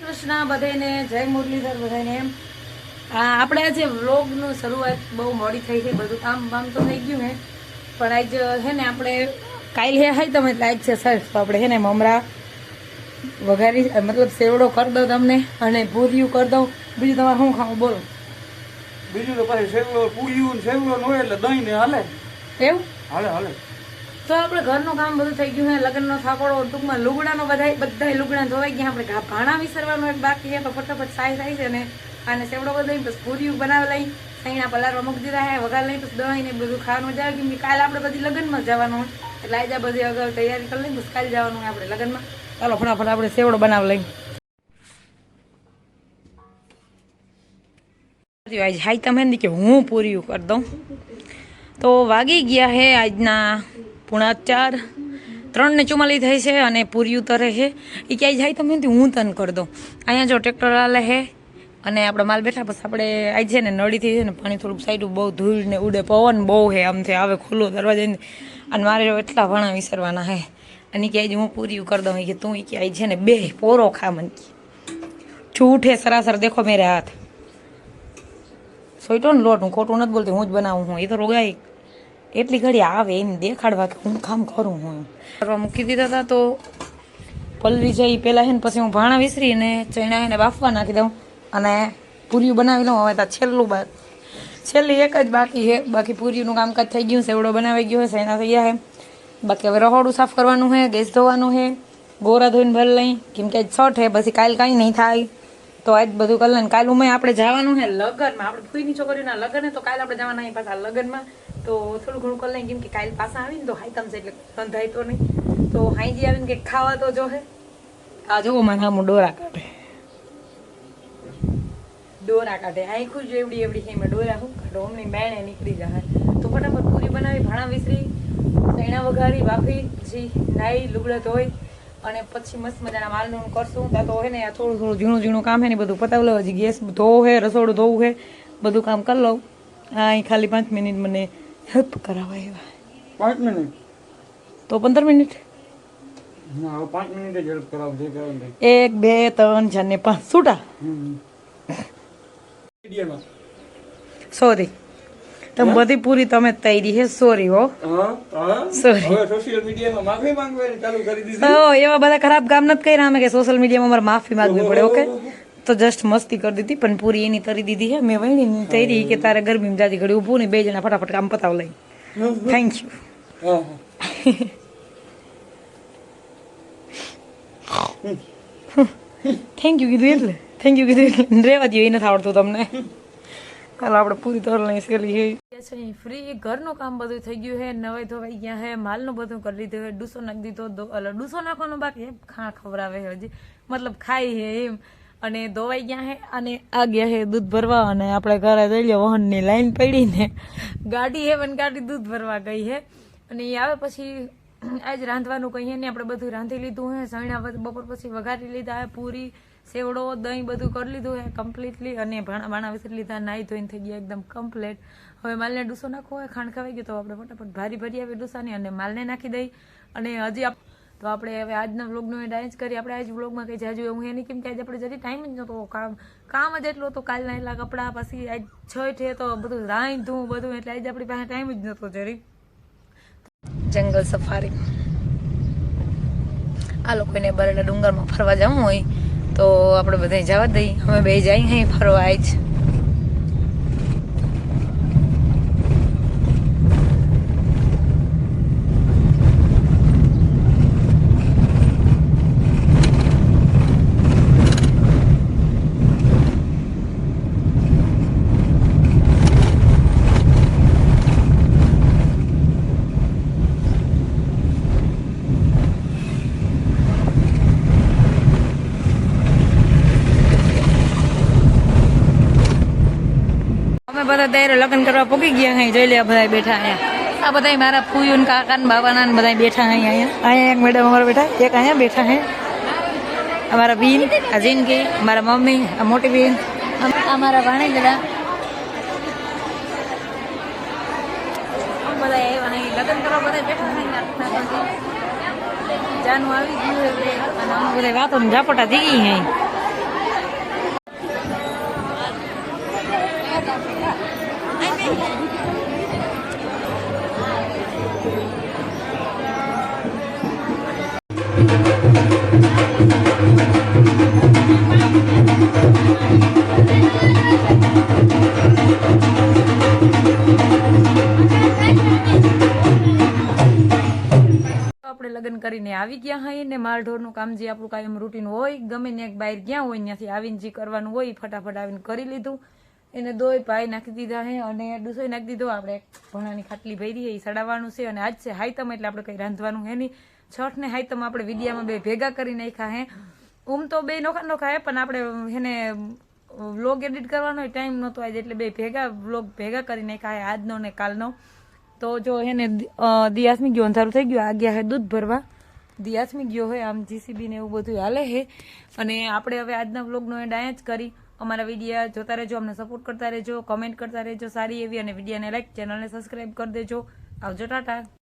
કૃષ્ણ બધાને જય મુરલીધર બધાને આપણે આજે વ્લોગનું શરૂઆત બહુ મોડી થઈ છે બધું કામ બામ તો થઈ ગયું હે. પણ આજ છે ને આપણે કાલ હે હાઈ તમે લાઈક છે સર તો આપણે છે ને મમરા વઘારી મતલબ સેવડો કરી દઉં તમને અને ભૂરિયું કરી દઉં. બીજું તમારે શું ખાવું બોલો? બીજું તો પછી સેવલો પૂરીયું સેવડો ન હોય એટલે દહીં ને હાલે. એવું? હાલે હાલે. તો આપણે ઘરનું કામ બધું થઈ ગયું છે લગ્નનો થાપડો, ટૂંકમાં લુગડાનો બધા બધા લુગડા ધોવાઈ ગયા, આપણે ભાણા વિસરવાનું એક બાકી છે, તો ફટાફટ સાય થાય છે ને અને સેવડો બધો બસ પૂરી બનાવી લઈ, સૈણા પલારવા મૂકી દીધા હે, વઘાર લઈ બસ દહીં ને બધું ખાવાનું જાય કે કાલે આપણે બધી લગ્નમાં જવાનું, એટલે આજે બધી અગાઉ તૈયારી કરી લઈ બસ કાલે જવાનું આપણે લગ્નમાં. ચાલો, ફટાફટ આપણે સેવડો બનાવી લઈ હાઈ તમે કે હું પૂરી કરી દઉં. તો વાગી ગયા હે આજના પૂણા ચાર ત્રણ ને ચુમ્માલી થઈ છે અને પૂર્યું તરે છે. એ ક્યાંય જાય તો મેં કીધું, હું તને કરી દઉં. અહીંયા જો ટ્રેક્ટર હાલે હે અને આપણે માલ બેઠા પછી આપણે આવી છે ને નળીથી છે ને પાણી થોડુંક સાઈડ બહુ ધૂળ ને ઉડે, પવન બહુ હે આમથી આવે ખુલ્લો દરવાજા અને મારે એટલા ભણા વિસરવાના હે અને કે આજે હું પૂર્યું કરી દઉં કે તું કે આજ છે ને બે પોરો ખા મન હે સરાસર દેખો મેરે હાથ. સોઈટો ને લોટ હું ખોટું નથી બોલતી, હું જ બનાવું હું એ તો રોગાઈ એટલી ઘડી આવે એને દેખાડવા કે હું કામ કરું હું કરવા મૂકી દીધા હતા તો પલવી જાય પહેલાં છે ને પછી હું ભાણા વિસરી અને ચણા એને બાફવા નાખી દઉં અને પૂરીયું બનાવી લઉં. હવે તો છેલ્લું બાદ છેલ્લી એક જ બાકી છે. બાકી પૂરીનું કામકાજ થઈ ગયું સેવડો બનાવી ગયો છે. એના થઈ ગયા છે. બાકી હવે રહોડું સાફ કરવાનું છે ગેસ ધોવાનું છે. ગોરા ધોઈને ભરી લઈ. કેમ કે આજ છઠ છે પછી કાલ કાંઈ નહીં થાય. તો આજ બધું કરી લઈને કાલ ઉમે આપણે જવાનું છે લગ્નમાં. આપણે ફૂઈની છોકરીઓના લગ્ન તો કાલ આપણે જવાના પાછા લગ્નમાં. તો થોડું ઘણું કરી લઈએ. કેમ કે કાલ પાછા આવીને તો હાઈ છે એટલે સંધાય તો નહીં. તો હાઈજી આવીને કે ખાવા તો જો હે આ જોવો મારા આમ ડોરા કાઢે. ડોરા કાઢે. આખું ખુશ એવડી એવડી છે એમાં ડોરા શું કાઢો? અમની મેણે નીકળી જાય તો ફટાફટ પૂરી બનાવી ભાણા વિસરી ચણા વઘારી બાફી પછી નાઈ લુગડા ધોઈ અને પછી મસ્ત મજાના માલનું કરશું. ત્યાં તો હે ને આ થોડું થોડું ઝીણું ઝીણું કામ હે ને બધું પતાવ લઉં હજી ગેસ ધોવું હે રસોડું ધોવું હે બધું કામ કરી લઉં. હા ખાલી પાંચ મિનિટ મને હેલ્પ કરાવવા એવા. પાંચ મિનિટ. તો પંદર મિનિટ? પાંચ મિનિટ જ હેલ્પ કરાવ જે કરાવ દે એક બે ત્રણ ચાર ને પાંચ છૂટા સોરી. તમે બધી પૂરી તમે તૈરી હે સોરી હો. સોરી. સોશિયલ મીડિયામાં માફી માંગવાની ચાલુ કરી દીધી. એવા બધા ખરાબ કામ નથી કર્યા અમે કે સોશિયલ મીડિયામાં અમારે માફી માંગવી પડે ઓકે તો જસ્ટ મસ્તી કરી દીધી પણ પૂરી એની તરી દીધી હે. મેં વહીની તરી કે તારે ગરમીમાં જાતી ઘડી ઊભું ને બે જણા ફટાફટ કામ પતાવ લઈ. થેન્ક યુ હા હા. થેન્ક યુ કીધું એટલે. થેન્ક યુ કીધું એટલે. રેવા દઈએ એ નથી આવડતું તમને. કાલ આપણે પૂરી તર લઈ સેલી છે ફ્રી ઘરનું કામ બધું થઈ ગયું હે. નવાઈ ધોવાઈ ગયા હે. માલનું બધું કરી લીધું હે. ડૂસો નાખી દીધો એટલે ડૂસો નાખવાનો બાકી ખા ખવડાવે હજી. મતલબ ખાઈ હે એમ. અને ધોવાઈ ગયા હે અને આ ગયા હે દૂધ ભરવા અને આપણે ઘરે જઈ લો વાહનની લાઈન પડીને. ગાડી હે પણ ગાડી દૂધ ભરવા ગઈ હે. અને એ આવે પછી આજ રાંધવાનું કહીએ ને, આપણે બધું રાંધી લીધું હે સણા બપોર પછી વઘારી લીધા હે, પૂરી, સેવડો, દહીં બધું કરી લીધું હે કમ્પ્લીટલી અને ભાણા ભાણા વિસરી લીધા નાહી ધોઈને થઈ ગયા એકદમ કમ્પ્લીટ હવે માલને ડૂસો નાખવો હોય, ખાંડ ખવાઈ ગયો તો આપણે ફટાફટ ભારી ભરી આવી ડૂસાની અને માલને નાખી દઈ. અને હજી તો આપણે હવે આજના વ્લોગનો ડાન્સ કરી આપણે આજ વ્લોગમાં કંઈ જાજુ હું એની કેમ કે આજે આપણે જરી ટાઈમ જ નહોતો. કામ કામ જ એટલું હતું કાલના એટલા કપડાં, પછી આજ છ છે તો બધું રાંધું, બધું એટલે આજે આપણી પાસે ટાઈમ જ નહોતો જરી જંગલ સફારી. આ લોકોને બરડા ડુંગરમાં ફરવા જવું હોય તો આપણે બધા જવા દઈએ. અમે બે જઈએ ફરવા આજ. અમે બધા દાયરો લગ્ન કરવા પૂગી ગયા અહીં જોઈ લે બધા બેઠા અહીંયા આ બધા મારા ફૂયું કાકા ને બાબાના ને બધા બેઠા અહીં અહીંયા. અહીંયા એક મેડમ અમારા બેઠા, એક અહીંયા બેઠા હે. અમારા બીન, આ જિંદગી, મારા મમ્મી, આ મોટી બેન, આ મારા ભાણી બધા બધા આવ્યા અહીં લગ્ન કરવા બધા બેઠા અહીંયા જાનું આવી ગયું એટલે અને અમે બધા વાતો ને ઝાપટા થઈ ગઈ અહીં આપણે લગ્ન કરીને આવી ગયા હોય ને માલઢોરનું કામ જે આપણું કાયમ રૂટીન હોય, ગમે ને બહાર ગયા હોય, ત્યાંથી આવીને જે કરવાનું હોય ફટાફટ આવીને કરી લીધું. એને દોય પાઈ નાખી દીધા હે અને ડૂસોય નાખી દીધો. આપણે ભણાની ખાટલી ભરી એ સડાવવાનું છે અને આજ છે હાઈતમ એટલે આપણે કંઈ રાંધવાનું હે નહીં. છઠ ને હાઈતમ આપણે વિડિયામાં બે ભેગા કરી નાખ્યા હે. ઉમ તો બે નોખા નોખા હે, પણ આપણે એને વ્લોગ એડિટ કરવાનો ટાઈમ નહોતો આજે એટલે બે ભેગા વ્લોગ ભેગા કરી નાખ્યા હે, આજનો ને કાલનો. તો જો એને દિયાસમી ગયો, અંધારું થઈ ગયું, આ ગયા હે દૂધ ભરવા. દિયાસમી ગયો હોય આમ જીસીબી ને એવું બધું હાલે છે અને આપણે હવે આજના વ્લોગનો એન્ડ અહીંયા જ કરી. અમારા વિડીયા જોતા રહેજો, અમને સપોર્ટ કરતા રહેજો કમેન્ટ કરતા રહેજો સારી એવી, અને વિડીયાને લાઈક ચેનલને સબસ્ક્રાઈબ કરી દેજો. આવજો, ટાટા.